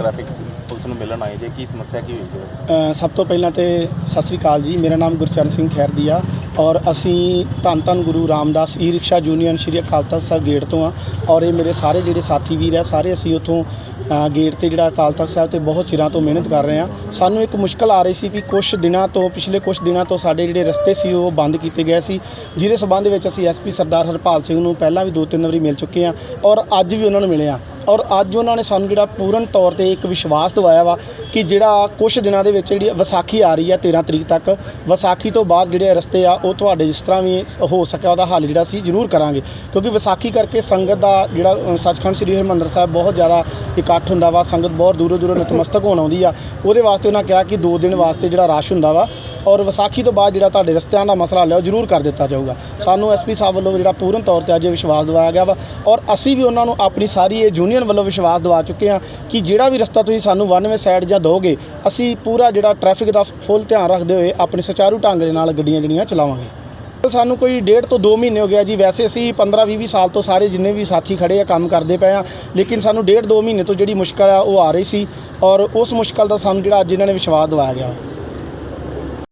Traffic police ਨੂੰ ਮਿਲਣ ਆਏ ਜੇ ਕੀ ਸਮੱਸਿਆ ਕੀ ਹੋਈ ਹੈ ਅ, ਸਭ ਤੋਂ ਪਹਿਲਾਂ ਤੇ ਸਤਿ ਸ੍ਰੀ ਅਕਾਲ ਜੀ ਮੇਰਾ ਨਾਮ ਗੁਰਚਰਨ ਸਿੰਘ ਖੈਰਦੀਆ ਔਰ ਅਸੀਂ ਧੰਨ ਧੰਨ Guru Ramdas E rickshaw union Shri Akal Takht Sahib gate ਤੋਂ ਆ ਔਰ ਇਹ ਮੇਰੇ ਸਾਰੇ ਜਿਹੜੇ ਸਾਥੀ ਵੀਰ ਆ ਸਾਰੇ ਅਸੀਂ ਉੱਥੋਂ ਅ, ਗੇਟ ਤੇ ਜਿਹੜਾ ਅਕਾਲ ਤਖਤ ਸਾਹਿਬ ਤੇ ਬਹੁਤ ਚਿਰਾਂ ਤੋਂ ਮਿਹਨਤ ਕਰ ਰਹੇ ਆ। ਸਾਨੂੰ ਇੱਕ ਮੁਸ਼ਕਲ ਆ ਰਹੀ ਸੀ ਕਿ ਕੁਝ ਦਿਨਾਂ ਤੋਂ ਪਿਛਲੇ ਕੁਝ ਦਿਨਾਂ ਤੋਂ ਸਾਡੇ ਜਿਹੜੇ ਰਸਤੇ ਸੀ ਉਹ ਬੰਦ ਕੀਤੇ ਗਏ ਸੀ। ਜਿਹਦੇ ਸਬੰਧ ਵਿੱਚ ਅਸੀਂ ਐਸਪੀ ਸਰਦਾਰ ਹਰਪਾਲ ਸਿੰਘ ਨੂੰ ਪਹਿਲਾਂ ਵੀ ਦੋ ਤਿੰਨ ਵਾਰੀ ਮਿਲ ਚੁੱਕੇ ਆ ਔਰ ਅੱਜ ਵੀ ਉਹਨਾਂ ਨੂੰ ਮਿਲੇ ਆ। ਔਰ ਅੱਜ ਉਹਨਾਂ ਨੇ ਸਾਨੂੰ ਜਿਹੜਾ ਪੂਰਨ ਤੌਰ ਤੇ ਇੱਕ ਵਿਸ਼ਵਾਸ ਦਿਵਾਇਆ ਵਾ ਕਿ ਜਿਹੜਾ ਕੁਝ ਦਿਨਾਂ ਦੇ ਵਿੱਚ ਜਿਹੜੀ ਵਿਸਾਖੀ ਆ ਰਹੀ ਆ 13 ਤਰੀਕ ਤੱਕ, ਵਿਸਾਖੀ ਤੋਂ ਬਾਅਦ ਜਿਹੜੇ ਰਸਤੇ ਆ, ਉਹ ਤੁਹਾਡੇ ਜਿਸ ਤਰ੍ਹਾਂ ਵੀ ਹੋ ਸਕਿਆ ਉਹਦਾ ਹੱਲ ਜਿਹੜਾ ਸੀ ਜ਼ਰੂਰ ਕਰਾਂਗੇ। ਕਿਉਂਕਿ ਵਿਸਾਖੀ ਕਰਕੇ ਸੰਗਤ ਦਾ ਜਿਹੜਾ ਸੱਚਖੰਡ ਸ੍ਰੀ ਹਰਿਮੰਦਰ ਸਾਹਿਬ ਬਹੁਤ ਜ਼ਿਆਦਾ ਇਕੱਠ ਹੁੰਦਾ ਵਾ, ਸੰਗਤ ਬਹੁਤ ਦੂਰੋਂ ਦੂਰੋਂ ਨਤਮਸਤਕ ਹੋਣ ਆਉਂਦੀ ਆ। ਉਹਦੇ ਵਾਸਤੇ ਉਹਨਾਂ ਕਿਹਾ ਕਿ 2 ਦਿਨ ਵਾਸਤੇ ਜਿਹੜਾ ਰਸ਼ ਹੁੰਦਾ ਵਾ ਔਰ ਵਿਸਾਖੀ ਤੋਂ ਬਾਅਦ ਜਿਹੜਾ ਤੁਹਾਡੇ ਰਸਤਿਆਂ ਦਾ ਮਸਲਾ ਲਿਆ ਉਹ ਜ਼ਰੂਰ ਕਰ ਦਿੱਤਾ ਜਾਊਗਾ। ਸਾਨੂੰ ਐਸਪੀ ਸਾਹਿਬ ਵੱਲੋਂ ਜਿਹੜਾ ਪੂਰਨ ਤੌਰ ਤੇ ਅੱਜ ਵਿਸ਼ਵਾਸ ਦਿਵਾਇਆ ਗਿਆ ਵਾ ਔਰ ਅਸੀਂ ਵੀ ਉਹਨਾਂ ਨੂੰ ਆਪਣੀ ਸਾਰੀ ਇਹ ਯੂਨੀਅਨ ਵੱਲੋਂ ਵਿਸ਼ਵਾਸ ਦਿਵਾ ਚੁੱਕੇ ਹਾਂ ਕਿ ਜਿਹੜਾ ਵੀ ਰਸਤਾ ਤੁਸੀਂ ਸਾਨੂੰ ਵਨਵੇਂ ਸਾਈਡ ਜਾਂ ਦੋਗੇ, ਅਸੀਂ ਪੂਰਾ ਜਿਹੜਾ ਟ੍ਰੈਫਿਕ ਦਾ ਫੁੱਲ ਧਿਆਨ ਰੱਖਦੇ ਹੋਏ ਆਪਣੇ ਸੁਚਾਰੂ ਢੰਗ ਦੇ ਨਾਲ ਗੱਡੀਆਂ ਜਿਹੜੀਆਂ ਚਲਾਵਾਂਗੇ। ਸਾਨੂੰ ਕੋਈ ਡੇਢ ਤੋਂ 2 ਮਹੀਨੇ ਹੋ ਗਿਆ ਜੀ, ਵੈਸੇ ਅਸੀਂ 15 20 ਸਾਲ ਤੋਂ ਸਾਰੇ ਜਿੰਨੇ ਵੀ ਸਾਥੀ ਖੜੇ ਆ, ਕੰਮ ਕਰਦੇ ਪਏ ਆ, ਲੇਕਿਨ ਸਾਨੂੰ ਡੇਢ 2 ਮਹੀਨੇ ਤੋਂ ਜਿਹੜੀ ਮੁਸ਼ਕਲ ਆ, ਉਹ ਆ ਰਹੀ ਸੀ ਔਰ ਉਸ ਮੁਸ਼ਕਲ ਦਾ ਸਾਨੂੰ ਜਿਹੜਾ ਅੱਜ ਇਹਨਾਂ ਨੇ ਵਿਸ਼ਵਾਸ ਦਿਵਾਇਆ ਗਿਆ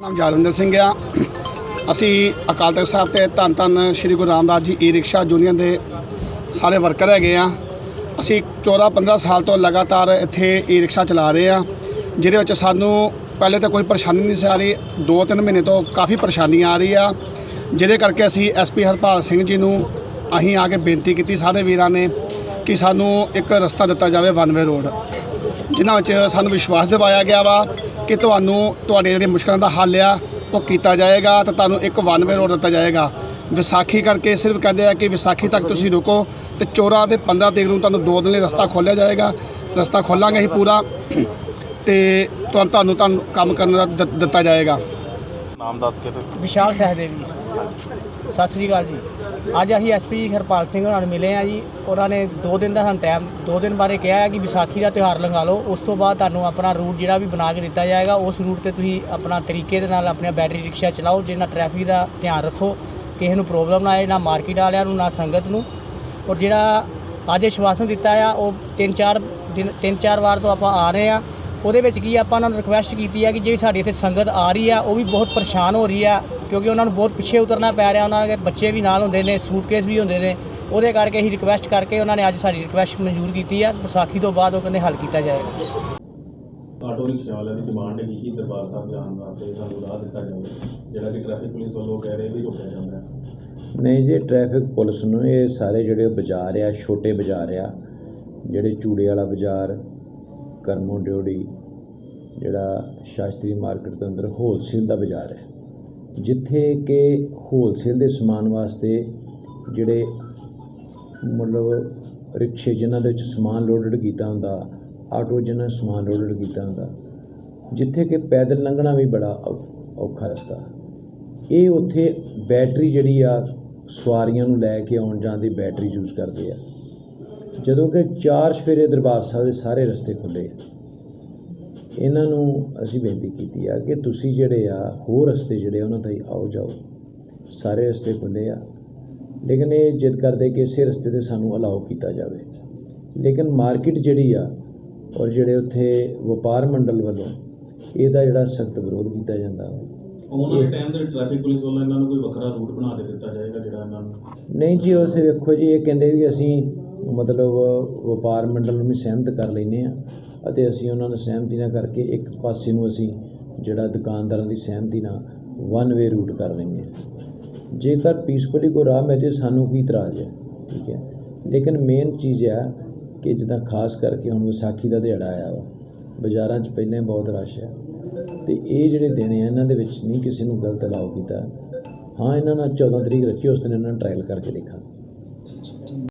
ਨਾਮ ਜਰਵਿੰਦਰ ਸਿੰਘ ਆ। ਅਸੀਂ ਅਕਾਲ ਤਖਤ ਸਾਹਿਬ ਤੇ ਧੰਨ ਧੰਨ ਸ਼੍ਰੀ ਗੁਰੂ ਰਾਮਦਾਸ ਜੀ ਈ ਰਿਕਸ਼ਾ ਯੂਨੀਅਨ ਦੇ ਸਾਰੇ ਵਰਕਰ ਹੈਗੇ ਆ। ਅਸੀਂ 14 15 ਸਾਲ ਤੋਂ ਲਗਾਤਾਰ ਇੱਥੇ ਈ ਰਿਕਸ਼ਾ ਚਲਾ ਰਹੇ ਆ। ਜਿਹਦੇ ਵਿੱਚ ਸਾਨੂੰ ਪਹਿਲੇ ਤਾਂ ਕੋਈ ਪਰੇਸ਼ਾਨੀ ਨਹੀਂ ਸੀ ਆ ਰਹੀ। ਦੋ ਤਿੰਨ ਮਹੀਨੇ ਤੋਂ ਕਾਫੀ ਪਰੇਸ਼ਾਨੀ ਆ ਰਹੀ ਆ। ਜਿਹਦੇ ਕਰਕੇ ਅਸੀਂ ਐਸਪੀ ਹਰਪਾਲ ਸਿੰਘ ਜੀ ਨੂੰ ਅਸੀਂ ਆ ਕੇ ਬੇਨਤੀ ਕੀਤੀ ਸਾਰੇ ਵੀਰਾਂ ਨੇ ਕਿ ਸਾਨੂੰ ਇੱਕ ਰਸਤਾ ਦਿੱਤਾ ਜਾਵੇ ਵਨ ਵੇ ਰੋਡ। ਜਿਨ੍ਹਾਂ ਵਿੱਚ ਸਾਨੂੰ ਵਿਸ਼ਵਾਸ ਦਿਵਾਇਆ ਗਿਆ ਵਾ ਕਿ ਤੁਹਾਨੂੰ ਤੁਹਾਡੇ ਜਿਹੜੇ ਮੁਸ਼ਕਲਾਂ ਦਾ ਹੱਲ ਆ ਉਹ ਕੀਤਾ ਜਾਏਗਾ ਤੇ ਤੁਹਾਨੂੰ ਇੱਕ ਵਨ ਵੇ ਰੋਡ ਦਿੱਤਾ ਜਾਏਗਾ। ਵਿਸਾਖੀ ਕਰਕੇ ਸਿਰਫ ਕਹਿੰਦੇ ਆ ਕਿ ਵਿਸਾਖੀ ਤੱਕ ਤੁਸੀਂ ਰੁਕੋ ਤੇ 14 ਤੇ 15 ਤਰੀਕ ਨੂੰ ਤੁਹਾਨੂੰ ਦੋ ਦਿਨ ਲਈ ਰਸਤਾ ਖੋਲ੍ਹਿਆ ਜਾਏਗਾ। ਰਸਤਾ ਖੋਲਾਂਗੇ ਅਸੀਂ ਪੂਰਾ ਤੇ ਤੁਹਾਨੂੰ ਤੁਹਾਨੂੰ ਕੰਮ ਕਰਨ ਦਾ ਦਿੱਤਾ ਜਾਏਗਾ। ਨਾਮ ਦੱਸ ਕੇ ਵਿਸ਼ਾਲ ਸਹਿਦੇਵੀ। ਸਤਿ ਸ੍ਰੀ ਅਕਾਲ ਜੀ। ਅੱਜ ਅਸੀਂ ਐਸਪੀ ਹਰਪਾਲ ਸਿੰਘ ਹੋਰਾਂ ਨੂੰ ਮਿਲੇ ਆ ਜੀ। ਉਹਨਾਂ ਨੇ 2 ਦਿਨ ਦਾ ਸਾਨੂੰ ਟਾਈਮ 2 ਦਿਨ ਬਾਰੇ ਕਿਹਾ ਹੈ ਕਿ ਵਿਸਾਖੀ ਦਾ ਤਿਉਹਾਰ ਲੰਘਾ ਲਓ। ਉਸ ਤੋਂ ਬਾਅਦ ਤੁਹਾਨੂੰ ਆਪਣਾ ਰੂਟ ਜਿਹੜਾ ਵੀ ਬਣਾ ਕੇ ਦਿੱਤਾ ਜਾਏਗਾ, ਉਸ ਰੂਟ ਤੇ ਤੁਸੀਂ ਆਪਣਾ ਤਰੀਕੇ ਦੇ ਨਾਲ ਆਪਣਾ ਬੈਟਰੀ ਰਿਕਸ਼ਾ ਚਲਾਓ ਜਿਹਨਾਂ ਟ੍ਰੈਫਿਕ ਦਾ ਧਿਆਨ ਰੱਖੋ। ਕਿਸੇ ਨੂੰ ਪ੍ਰੋਬਲਮ ਨਾ ਆਏ, ਨਾ ਮਾਰਕੀਟ ਵਾਲਿਆਂ ਨੂੰ, ਨਾ ਸੰਗਤ ਨੂੰ। ਔਰ ਜਿਹੜਾ ਅੱਜ ਵਿਸ਼ਵਾਸਨ ਦਿੱਤਾ ਆ, ਉਹ ਤਿੰਨ ਚਾਰ ਦਿਨ ਤਿੰਨ ਚਾਰ ਵਾਰ ਤੋਂ ਆਪਾਂ ਆ ਰਹੇ ਆ ਉਹਦੇ ਵਿੱਚ ਕੀ ਆਪਾਂ ਉਹਨਾਂ ਨੂੰ ਰਿਕੁਐਸਟ ਕੀਤੀ ਆ ਕਿ ਜਿਹੜੀ ਸਾਡੀ ਇੱਥੇ ਸੰਗਤ ਆ ਰਹੀ ਆ, ਉਹ ਵੀ ਬਹੁਤ ਪਰੇਸ਼ਾਨ ਹੋ ਰਹੀ ਆ। ਕਿਉਂਕਿ ਉਹਨਾਂ ਨੂੰ ਬਹੁਤ ਪਿੱਛੇ ਉਤਰਨਾ ਪੈ ਰਿਹਾ ਉਹਨਾਂ ਦੇ ਬੱਚੇ ਵੀ ਨਾਲ ਹੁੰਦੇ ਨੇ ਸੂਟਕੇਸ ਵੀ ਹੁੰਦੇ ਨੇ। ਉਹਦੇ ਕਰਕੇ ਅਸੀਂ ਰਿਕੁਐਸਟ ਕਰਕੇ ਉਹਨਾਂ ਨੇ ਅੱਜ ਸਾਡੀ ਰਿਕੁਐਸਟ ਮਨਜ਼ੂਰ ਕੀਤੀ ਆ। ਵਿਸਾਖੀ ਤੋਂ ਬਾਅਦ ਉਹ ਕਹਿੰਦੇ ਹੱਲ ਕੀਤਾ ਜਾਏਗਾ। ਆਟੋ ਰਿਕਸ਼ਾ ਵਾਲਿਆਂ ਦੀ ਡਿਮਾਂਡ ਹੈਗੀ ਕਿ ਦਰਬਾਰ ਸਾਹਿਬ ਜਾਣ ਵਾਸਤੇ ਸਾਨੂੰ ਰਾਹ ਦਿੱਤਾ ਜਾਵੇ ਜਿਹੜਾ ਕਿ ਟ੍ਰੈਫਿਕ ਪੁਲਿਸ ਵੱਲੋਂ ਕਹਿ ਰਹੇ ਵੀ ਰੋਕਿਆ ਜਾਂਦਾ ਹੈ। ਨਹੀਂ ਜੀ ਟ੍ਰੈਫਿਕ ਪੁਲਿਸ ਨੂੰ ਇਹ ਸਾਰੇ ਜਿਹੜੇ ਬਾਜ਼ਾਰ ਆ ਛੋਟੇ ਬਾਜ਼ਾਰ ਆ ਜਿਹੜੇ ਚੂੜੇ ਵਾਲਾ ਬਾਜ਼ਾਰ ਕਰਮੋ ਡਿਓੜੀ ਜਿਹੜਾ ਸ਼ਾਸਤਰੀ ਮਾਰਕੀਟ ਤੋਂ ਅੰਦਰ ਹੋਲਸੇਲ ਦਾ ਬਾਜ਼ਾਰ ਹੈ। ਜਿੱਥੇ ਕਿ ਹੋਲਸੇਲ ਦੇ ਸਮਾਨ ਵਾਸਤੇ ਜਿਹੜੇ ਮਤਲਬ ਰਿਕਸ਼ੇ ਜਿਨ੍ਹਾਂ ਦੇ ਵਿੱਚ ਸਮਾਨ ਲੋਡਡ ਕੀਤਾ ਹੁੰਦਾ ਆਟੋ ਜਿਨ੍ਹਾਂ ਸਮਾਨ ਲੋਡਡ ਕੀਤਾ ਹੁੰਦਾ, ਜਿੱਥੇ ਕਿ ਪੈਦਲ ਲੰਘਣਾ ਵੀ ਬੜਾ ਔ- ਔਖਾ ਰਸਤਾ। ਇਹ ਉੱਥੇ ਬੈਟਰੀ ਜਿਹੜੀ ਆ, ਸਵਾਰੀਆਂ ਨੂੰ ਲੈ ਕੇ ਆਉਣ ਜਾਣ ਦੀ ਬੈਟਰੀ ਯੂਜ਼ ਕਰਦੇ ਆ। ਜਦੋਂ ਕਿ ਚਾਰ ਸਫੇਰੇ ਦਰਬਾਰ ਸਾਹਿਬ ਦੇ ਸਾਰੇ ਰਸਤੇ ਖੁੱਲ੍ਹੇ ਆ। ਇਹਨਾਂ ਨੂੰ ਅਸੀਂ ਬੇਨਤੀ ਕੀਤੀ ਆ ਕਿ ਤੁਸੀਂ ਜਿਹੜੇ ਆ ਹੋਰ ਰਸਤੇ ਜਿਹੜੇ ਉਹਨਾਂ ਤੇ ਆਓ ਜਾਓ। ਸਾਰੇ ਰਸਤੇ ਖੁੱਲੇ ਆ। ਲੇਕਿਨ ਇਹ ਜਿੱਦ ਕਰਦੇ ਕਿ ਇਸੇ ਰਸਤੇ ਤੇ ਸਾਨੂੰ ਅਲਾਉ ਕੀਤਾ ਜਾਵੇ। ਲੇਕਿਨ ਮਾਰਕੀਟ ਜਿਹੜੀ ਆ ਔਰ ਜਿਹੜੇ ਉੱਥੇ ਵਪਾਰ ਮੰਡਲ ਵੱਲੋਂ ਇਹਦਾ ਜਿਹੜਾ ਸਖਤ ਵਿਰੋਧ ਕੀਤਾ ਜਾਂਦਾ। ਉਹਨਾਂ ਦੇ ਟਾਈਮ ਤੇ ਟ੍ਰੈਫਿਕ ਪੁਲਿਸ ਵੱਲੋਂ ਇਹਨਾਂ ਨੂੰ ਕੋਈ ਵੱਖਰਾ ਰੂਟ ਬਣਾ ਕੇ ਦਿੱਤਾ ਜਾਏਗਾ ਜਿਹੜਾ ਇਹਨਾਂ ਨੂੰ? ਨਹੀਂ ਜੀ ਉਸੇ ਵੇਖੋ ਜੀ ਇਹ ਕਹਿੰਦੇ ਵੀ ਅਸੀਂ ਮਤਲਬ ਵਪਾਰ ਮੰਡਲ ਨੂੰ ਵੀ ਸਹਿਮਤ ਕਰ ਲੈਨੇ ਆ ਅਤੇ ਅਸੀਂ ਉਹਨਾਂ ਨਾਲ ਸਹਿਮਤੀ ਨਾਲ ਕਰਕੇ ਇੱਕ ਪਾਸੇ ਨੂੰ ਅਸੀਂ ਜਿਹੜਾ ਦੁਕਾਨਦਾਰਾਂ ਦੀ ਸਹਿਮਤੀ ਨਾਲ ਵਨ ਵੇ ਰੂਟ ਕਰ ਲੈਂਦੇ ਹਾਂ। ਜੇਕਰ ਪੀਸਫੁਲੀ ਕੋ ਰਾਹ ਮਿਲ ਜੇ ਸਾਨੂੰ ਕੀ ਇਤਰਾਜ਼ ਹੈ? ਠੀਕ ਹੈ। ਲੇਕਿਨ ਮੇਨ ਚੀਜ਼ ਆ ਕਿ ਜਿੱਦਾਂ ਖਾਸ ਕਰਕੇ ਹੁਣ ਵਿਸਾਖੀ ਦਾ ਦਿਹਾੜਾ ਆਇਆ ਵਾ, ਬਾਜ਼ਾਰਾਂ 'ਚ ਪਹਿਲਾਂ ਹੀ ਬਹੁਤ ਰਸ਼ ਹੈ ਤੇ ਇਹ ਜਿਹੜੇ ਦਿਨ ਆ ਇਹਨਾਂ ਦੇ ਵਿੱਚ ਨਹੀਂ ਕਿਸੇ ਨੂੰ ਗਲਤ ਅਲਾਓ ਕੀਤਾ। ਹਾਂ, ਇਹਨਾਂ ਨਾਲ 14 ਤਰੀਕ ਰੱਖੀ, ਉਸ ਦਿਨ ਇਹਨਾਂ ਨੂੰ ਟ੍ਰਾਇਲ ਕਰਕੇ ਦੇਖਾਂਗੇ।